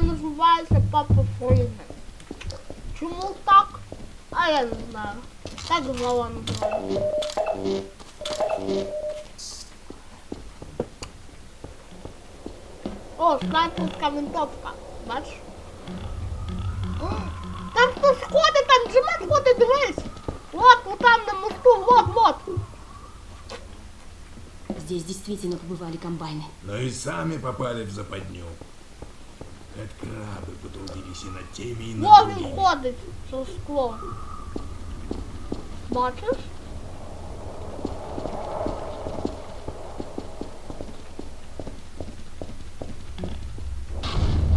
я називаюся Папа Фрімен. Чому так? А я не знаю. Так звала називається. О, снайперська винтовка. Бачиш? Там хтось ходить, там Джимет ходить, дивись. Вот, вот там на мосту, вот, вот. Здесь действительно побывали комбайны. Но и сами попали в западню. Як трави подовгі вісі на темі і на О, він руїні. ходить за скло.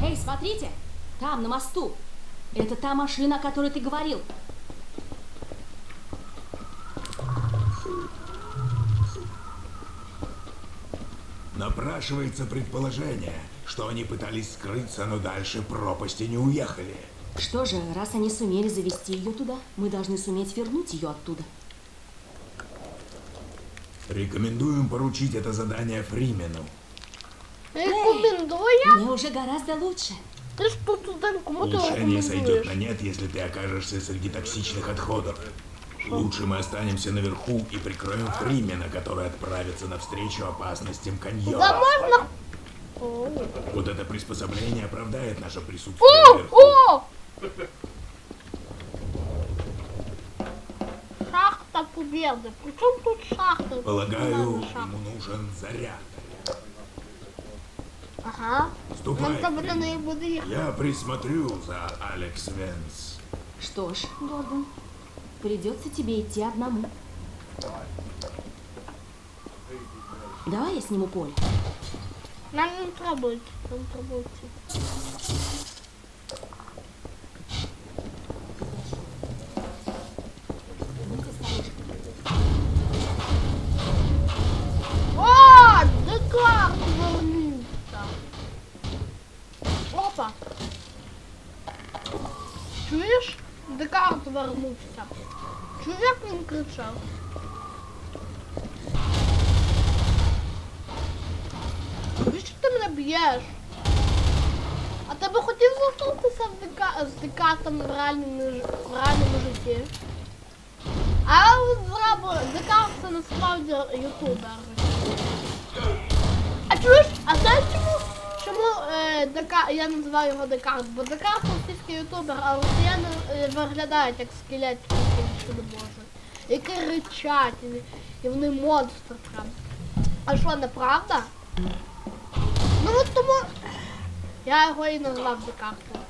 Эй, смотрите! Там, на мосту. Это та машина, о которой ты говорил. Напрашивается предположение, что они пытались скрыться, но дальше пропасти не уехали. Что же, раз они сумели завести ее туда, мы должны суметь вернуть ее оттуда. Рекомендуем поручить это задание Фримену. Рекомендує? Мне уже гораздо лучше. Ти ж тут студент, кому ти Улучшение сойдет на нет, если ты окажешься среди токсичных отходов. Лучше мы останемся наверху и прикроем Фримена, который отправится навстречу опасностям Да каньона. можна... О, Вот это приспособление оправдает наше присутствие о! наверху. о! Шахта Побєди. При чому тут шахта? Полагаю, Нормальна шахта. ему нужен заряд. Ага. Нам Ступай, треба до Фримен. неї буде їхати. Я присмотрю за Алекс Венс. Что ж, Гордон, Придется тебе идти одному. Давай я сниму поле. Нам не треба йти. Нам треба вернувся. Чуєш, як він кричав? Навіщо ти мене б'єш? А ти би хотів зустрітися з, дека... з Декартом в реальному, в реальному житті? А от зробили, Декарт це насправді ютубер. А чуєш, а знаєш чому? Чому е, Дека... я називаю його Декарт? Бо Декарт російський ютубер, а росіяни е, виглядають як скелетки, що не може. Які ричать, і, і вони монстри прям. А що, неправда? Ну от тому я його і назвав Декартом.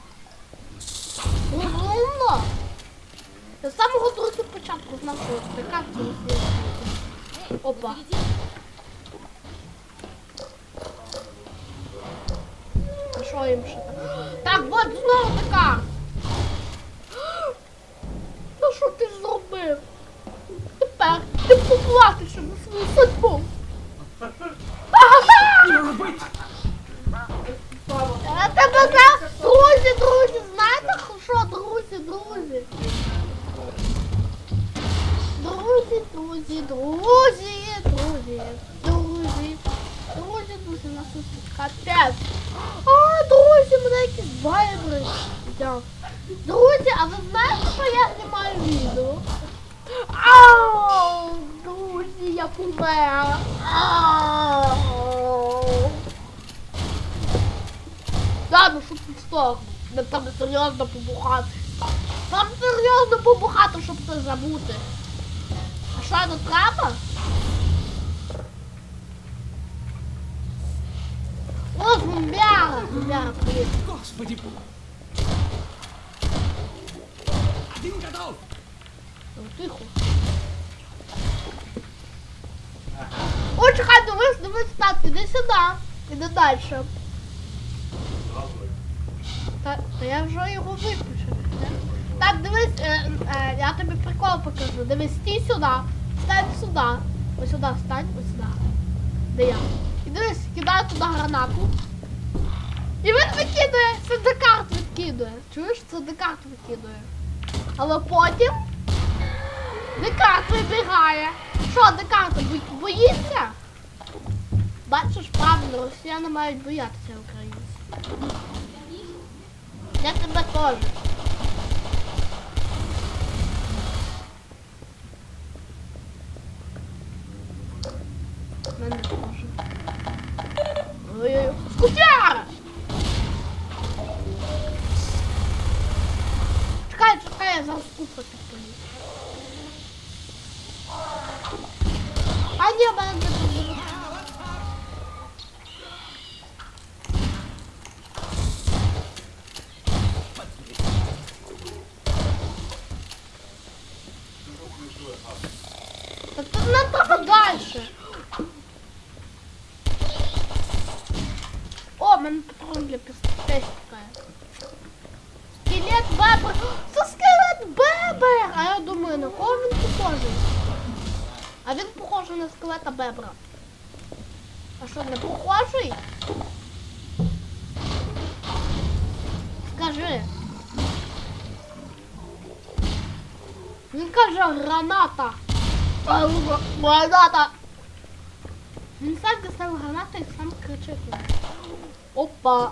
Розумно. З самого другого початку знав, що Декарт російський. Опа. Там? Так, от знову Декарт. Ну що ти зробив? Тепер ти поплатишся за свою судьбу. Я тебе за... Друзі, друзі, знаєте що, друзі, друзі? Друзі, друзі, друзі, друзі, друзі, друзі, друзі, нас тут капець. А, друзі, мене якісь вайбри. йдуть. Друзі, а ви знаєте, що я знімаю відео? Ау, друзі, я помер. Ау. Да, ну Не там серйозно побухати. Там серйозно побухати, щоб це забути. А що ну треба? О, зомбяра! Зомбяра, привіт. Господи! Один готов! Ну, тихо. О, чекай, дивись, дивись, так, іди сюди. Іди далі. Та, та я вже його виключив. Так, дивись, е, е, я тобі прикол покажу. Дивись, стій сюди, стань сюди. Ось сюди, стань, ось сюди. Де я? І дивись, кидаю туди гранату. І він викидує, декарт відкидує. Чуєш, це декарт викидує. Але потім Декарт вибігає. Що, Декарт бо- боїться? Бачиш, правильно, росіяни мають боятися українців. nada mais best. Бебра. А що, не похожий? Скажи. Він каже граната. А, Граната. Він сам дістав гранату і сам кричить. Опа.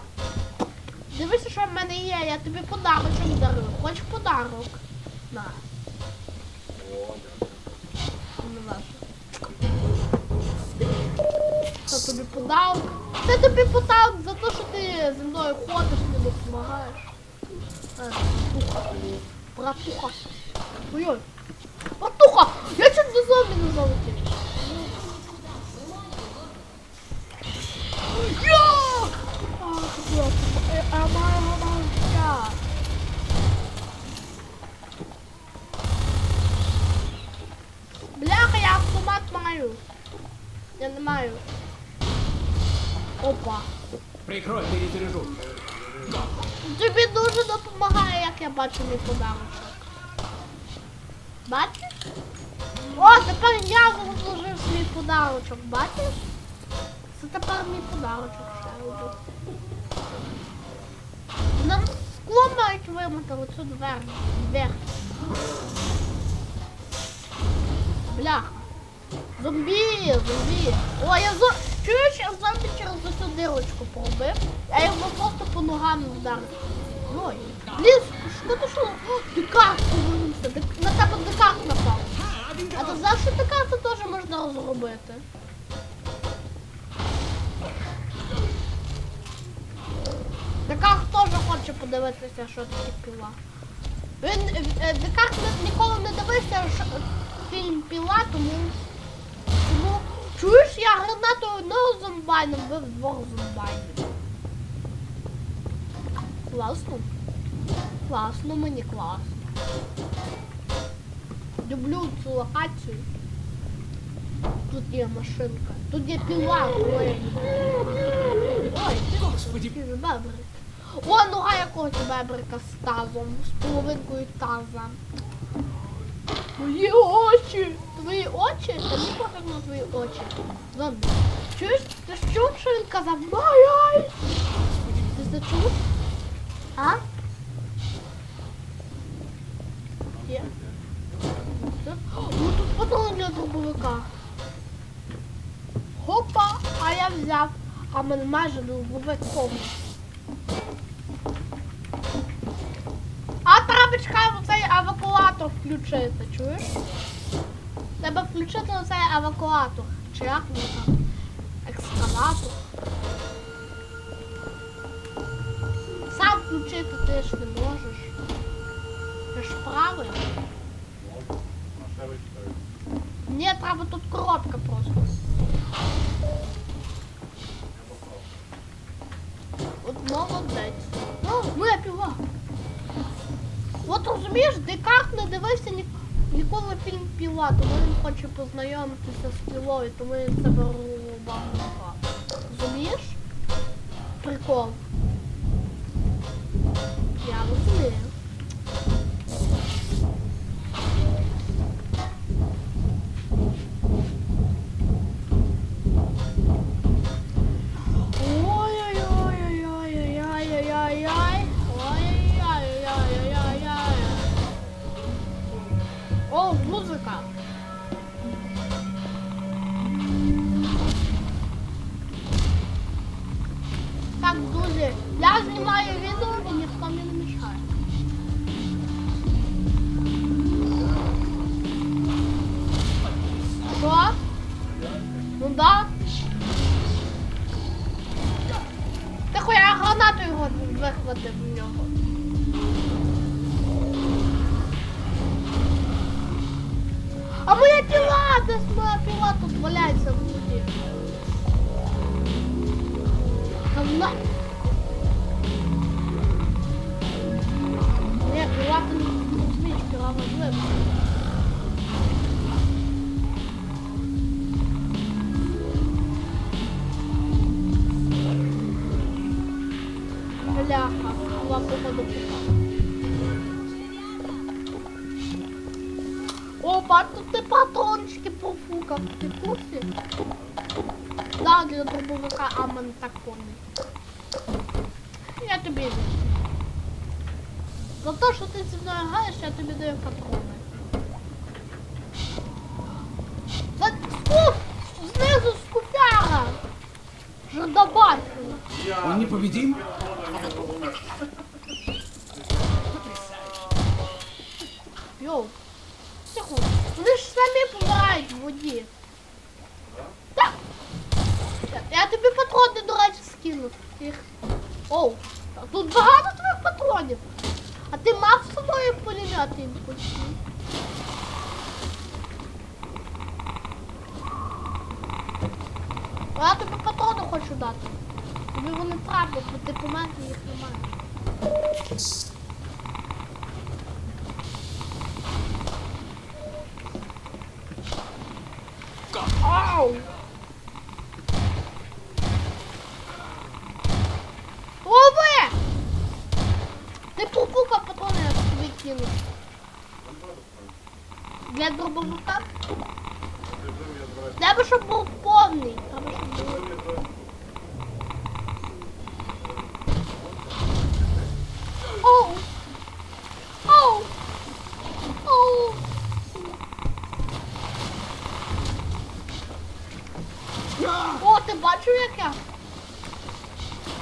Дивися, що в мене є, я тобі подарочок дарую. Хочеш подарок? На. Не ваше. тобі подарок. Це тобі подарок за те, що ти зі мною ходиш, не допомагаєш. Е, Братуха. Братуха. Ой-ой. Братуха! Я чуть до зомбі не залетів. Я! Ах, братуха, е, а моя мамка. Бляха, я автомат маю. Я не маю. Опа. Прикрой, перезаряжу. Тобі дуже допомагає, як я бачу мій подарочок. Бачиш? О, тепер я заслужив свій подарочок, бачиш? Це тепер мій подарочок ще один. Нам скло мають вимити оцю двері. Двері. Бляха. Зомбі, зомбі. О, я зо... Чуєш, я зомбі через оцю дирочку пробив. Я його просто по ногам вдарив. Ой, блін, що ти що? Декарт повернувся. Дек- На тебе декарт напав. А, А ти готов. що декарти теж можна розробити? Декарт теж хоче подивитися, що таке піла. Він е, Декарт ніколи не дивився що, фільм Піла, тому. Чуєш, я гранатою одного зомбайна вбив двох зомбайнів. Класно. Класно, мені класно. Люблю цю локацію. Тут є машинка. Тут є піла, ой. Ой, Господи. О, нога якогось бебрика з тазом, з половинкою таза. Мої очі! Твої очі? Та не пофіг на твої очі. Зомбі. Чуєш? Ти ж чув, що він казав? Май-ай! Ти це чув? А? Є. О, тут патрон для дробовика. Хопа, а я взяв. А мене майже дробовик повний. А треба чекаємо цей евакуатор включити, чуєш? Треба включити оцей евакуатор. Чи як воно там? Екскаватор. Сам включити ти ж не можеш. Ти ж правий. От розумієш, Декарт не дивився ні, ніколи фільм Піла, тому він хоче познайомитися з пілою, тому він себе рубав. Розумієш? Прикол. Я розумію. О, тут ти патрончики пофукав. Ти в курсі? Да, для дробовика, а мене так повний. Я тобі вірю. За те, що ти зі мною граєш, я тобі даю патрони. За скуп! Знизу скупяга! Жадобатель! Он непобедим? Йоу. Тихо. Вони ж самі помирають в воді. Так. Я- Я тобі патрони, до речі, скину. Їх. Оу. та Тут багато твоїх патронів. А ти мав з собою пулемет імпульсний? А я тобі патрони хочу дати. Тобі вони правда, бо ти помер їх немає. Ау! Лови! Ти попукав патрони, я тобі кину. Для дробовика? Треба, щоб був повний. Треба, щоб був. Оу! Оу! Оу! О, ти бачив як я?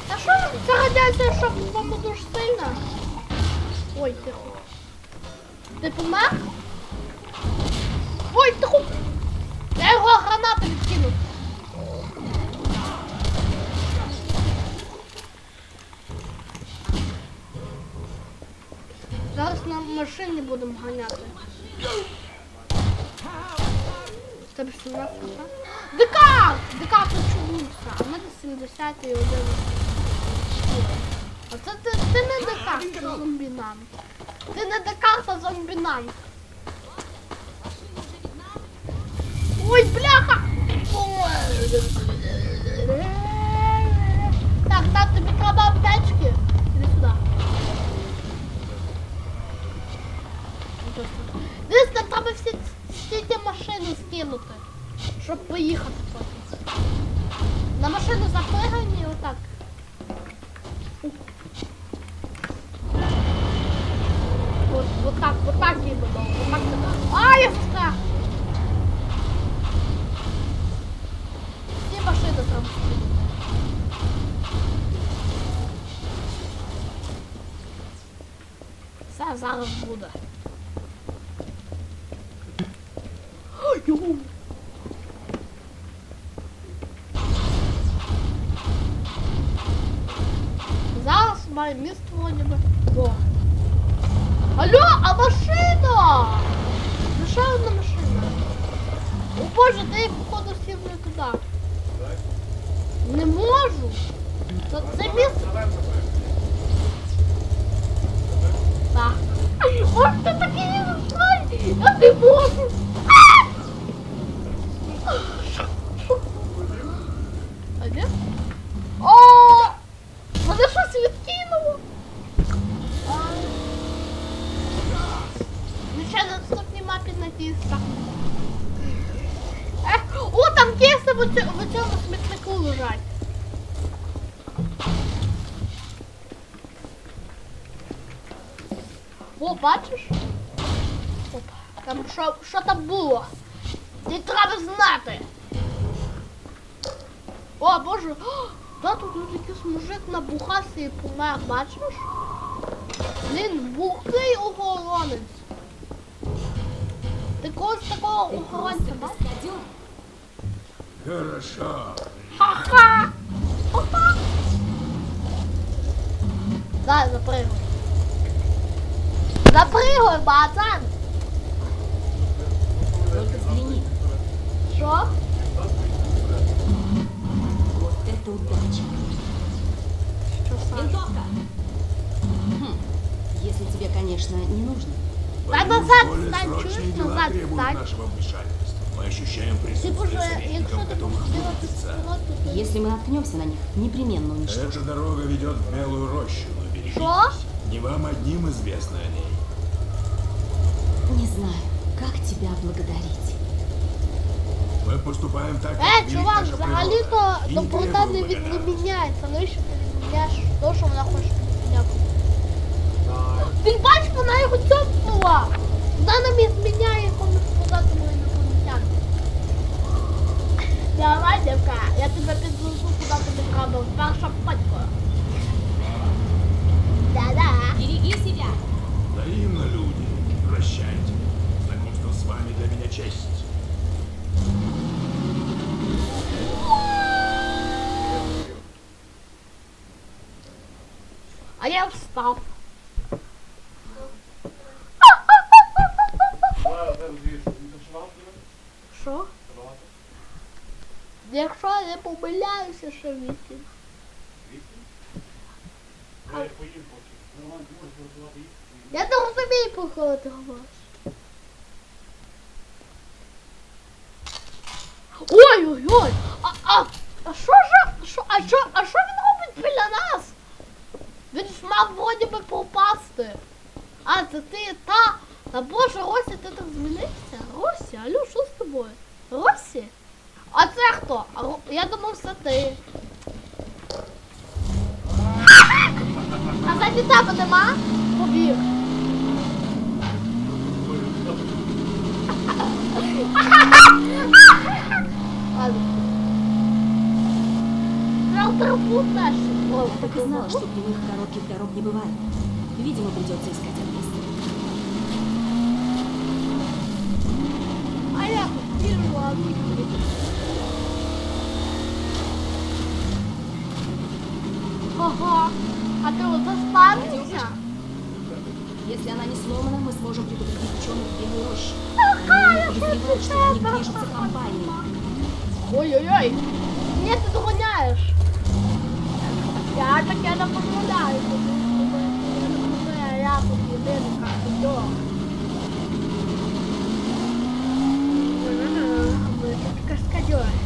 А що це радіація, що по-моєму дуже сильна? Ой, тихо. Ти помер? Ой, тихо! Я його гранату відкинув. Зараз на машині будемо ганяти. Тебе 17 хп? Декар! Декар почувався, а в мене 70 і один. А це ти, ти не декар, це зомбінант. Ти не декар, це зомбінант. Ой, бляха! Так, так, тобі треба аптечки. Іди сюди. Дивись, нам треба всі, всі ті машини скинути, щоб поїхати потім. На машину запрыгаємо і отак. Ух. От, от так, от так їдемо. От так, а, я страх! Всі машини треба скинути. Все, зараз буде. Ой, йоу. Зараз має місто вроді. Алло, а машина! Лише одна машина. О боже, ти походу сів не туди. Не можу. Це, це місце. Так. Ой, ти такий не знай! Я не можу! А де? О! Мене щось відкинуло! Ну ще на наступній мапі натиска. Е, о, там кейси в, оцю- в цьому смітнику лежать. О, бачиш? Оп, там що, що там було? Не треба знати. О, боже, О, да, тут якийсь мужик набухався і помер, бачиш? Він бухий охоронець. Ти когось такого охоронця бачиш? Хорошо. Ха-ха! Ха-ха! Да, запрыгуй. Запрыгуй, пацан! Только взгляни. Що? Вот это удача. Що сам? Винтовка! Хм. Если тебе, конечно, не нужно. Срочные чуєш, дела назад вмешательства. Мы ощущаем присутствие советников, готовых делати Если мы наткнемся на них, непременно уничтожим. Эта дорога ведет в Белую рощу, но берегитесь. Что? Не вам одним известно о ней. Не знаю, как тебя благодарить. Мы поступаем так, Е, как велит чувак, наша взагалі-то природа. І не доброта не, від, не благодарности. міняється. Навіщо ти відміняєш то, що вона хоче відміняти? Ти бачиш, вона його цьопнула! Вона нам і зміняє комусь подати мою інопланетян. Давай, дівка, я тебе підвезу, куди тобі треба, перша патько. Да-да. Я встав. Що? Якщо я не помиляюся, що вісім. Я не розумію, походу, говориш. А, це ти та. Та боже, Рося, ти так змінився? Рося, алло, що з тобою? Росі? А це хто? А, Ро- я думав, це ти. А заді тебе нема? Побіг. Ладно. Трактор перший. Ой, Я так и знала, что прямых коротких дорог не бывает. Видимо, придется искать Ага. А ты вот заспавнился? Если она не сломана, мы сможем предупредить ученых в Белой роще. Ага, Они я не подозревают, что в них движется компания. Ой-ой-ой. Ні, ти догоняєш. Я таке не дозволяю. Я не дозволяю, я тут єдинка. Йо. Ви тут каскадьори. Що?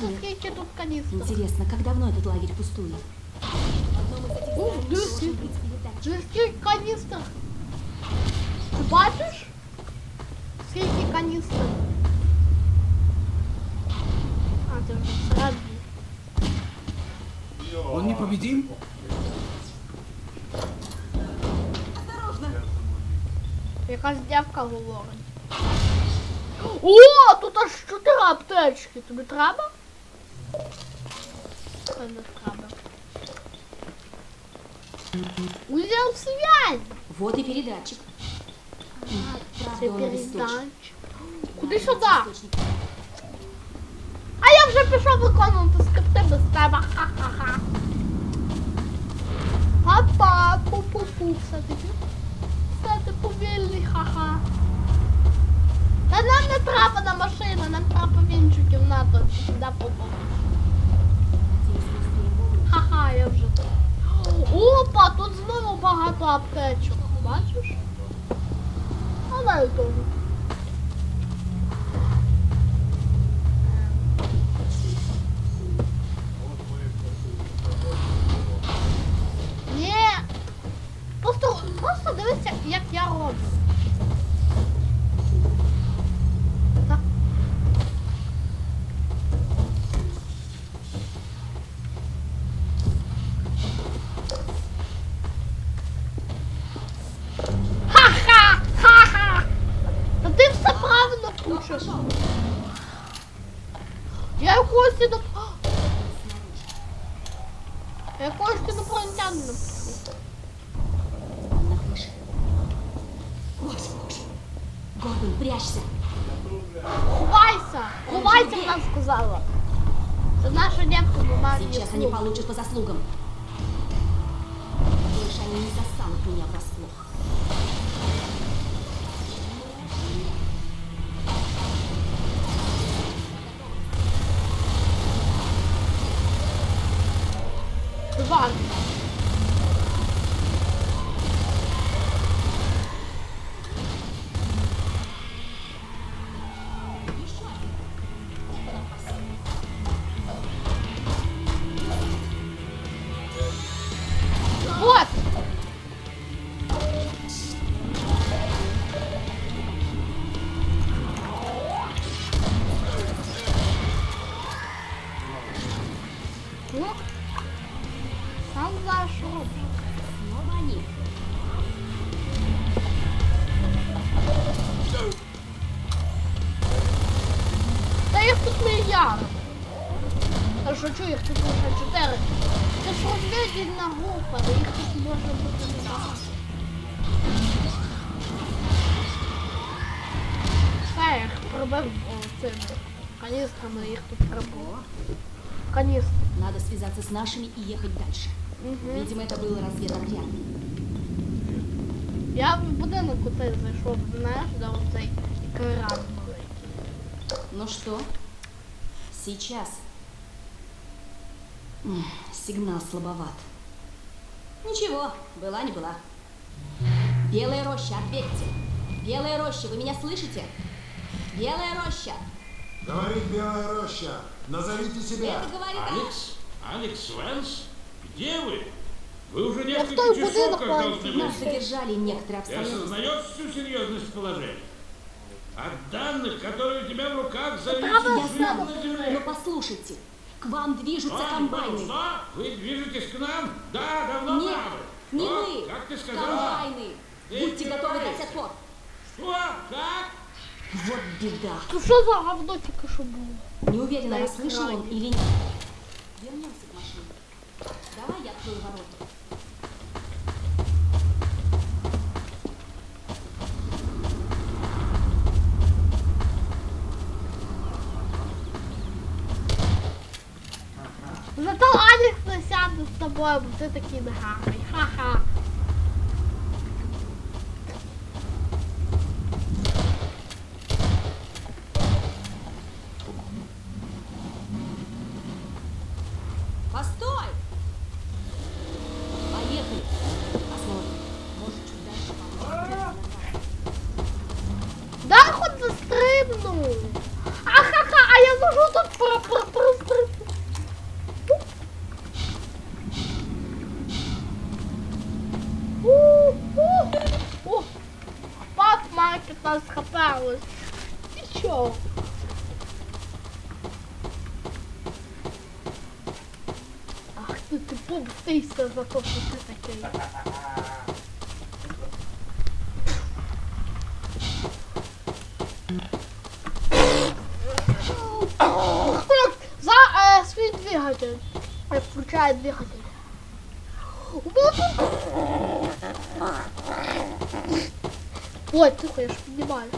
Опа, ти дивися, скільки тут каністр. Интересно, как давно этот лагерь пустует? В одном из этих Ух, зданий дивись. должен быть передатчик. Ти скільки каністр? Ти бачиш? Скільки каністр? А, ти вже всередині. Он непобедим? Якась дівка говорить. О, тут аж чотири аптечки. Тобі треба? Це не треба. Связь. Вот и передатчик. Обесточен. передатчик. Куди Да, сюди? А я вже пішов виконувати скрипти без тебе. Ха-ха-ха. Папа, пу-пу-пу, все таки. Все ти повільний, ха-ха. Та нам не треба на машину, нам треба в іншу кімнату. Сюди попав. Надеюсь, быстрее помню. Ха-ха, я вже. Опа, тут знову багато аптечок. Бачиш? А дай теж. Я якогось сюди... А! Я якогось сюди пронтягну. Вона Гордон, прячься. Ховайся! Ховайся, она сказала. За нашу девку мы мали Сейчас они получат по заслугам. Больше они не достанут меня врасплох. Связаться с нашими и ехать дальше. Видимо, это был разведотряд. Я в будинок оцей зайшов, знаєш, де оцей екран малий. Ну что? Сейчас. Сигнал слабоват. Ничего, была не была. Белая роща, ответьте. Белая роща, вы меня слышите? Белая роща. Говорит Белая Роща. Назовите себя. Это говорит Алекс? Алекс Венс? Где вы? Вы уже несколько часов как должны Нас быть. задержали некоторые Ты обстоятельства. осознаешь всю серьезность положения? От данных, которые у тебя в руках, зависит жизнь знаю, на но земле. послушайте. К вам движутся Что? комбайны. Что? Вы движетесь к нам? Да, давно Нет, правы. не Что? мы. Как ты сказала? Комбайны. Ты Будьте готовы дать отпор. Что? Как? Вот беда. Тут що за говно тільки що було? Не уверена, На расслышал он или нет. Вернемся к машине. Давай я открою ворота. Зато Алекс сяде з тобою, бо ти такий негарний. Ха-ха. Постой! Поехали. Посмотрим. Может, чуть дальше поможет. Да хоть застрибну. Ахаха, а я можу тут про про прострибнути. У-у. О, Пак маркет нас хапалось. Нічого. Ах ти, ти помстися за те, що ти такий. Так, за э, свій двигатель. Я включаю двигатель. Вот он. Ой, тихо, я ж піднімаю,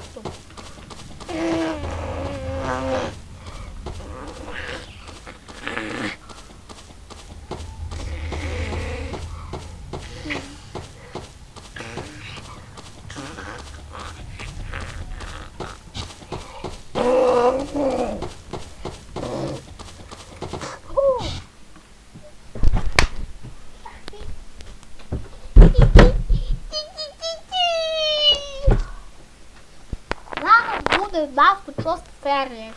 Ferry,